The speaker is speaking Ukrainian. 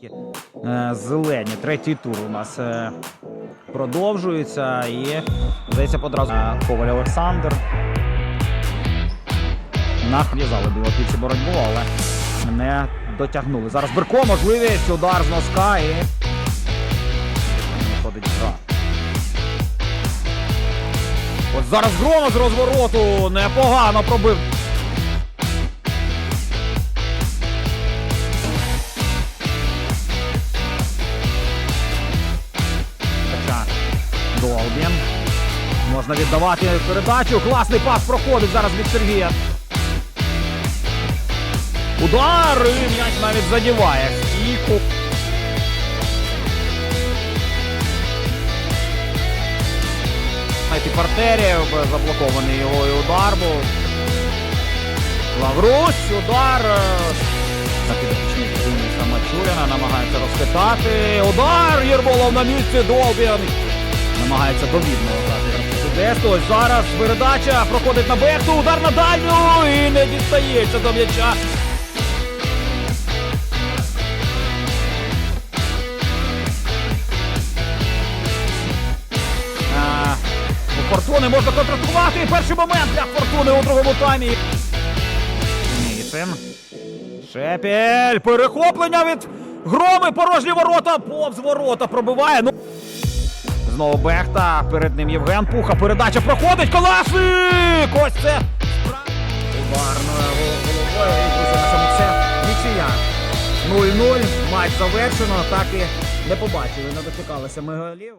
Такі, е, Зелені. Третій тур у нас е, продовжується і здається одразу Е, Коваль Олександр. Нав'язали білопільці боротьбу, але не дотягнули. Зараз Берко, можливість, удар з носка і виходить гра. От зараз Грома з розвороту непогано пробив. Долбін. Можна віддавати передачу. Класний пас проходить зараз від Сергія. Удар! І м'яч навіть задіває. Стійку. Найти партерів, заблокований його і удар був. Лаврусь, удар. На підопічній Дениса Мачуріна намагається розхитати. Удар! Єрмолов на місці, Долбін. Намагається довільно грати. Ось зараз передача проходить на Бехту, удар на дальню і не дістається до м'яча. У Фортуни можна контратувати. Перший момент для Фортуни у другому таймі. Нісен. Шепель. Перехоплення від громи. Порожні ворота. Повз ворота пробиває. Ну. Знову Бехта. Перед ним Євген Пуха. Передача проходить. Коласик! Ось це. Ударною головою. І на все. Нічия. 0-0. Матч завершено. Так і не побачили. Не дочекалися ми голів.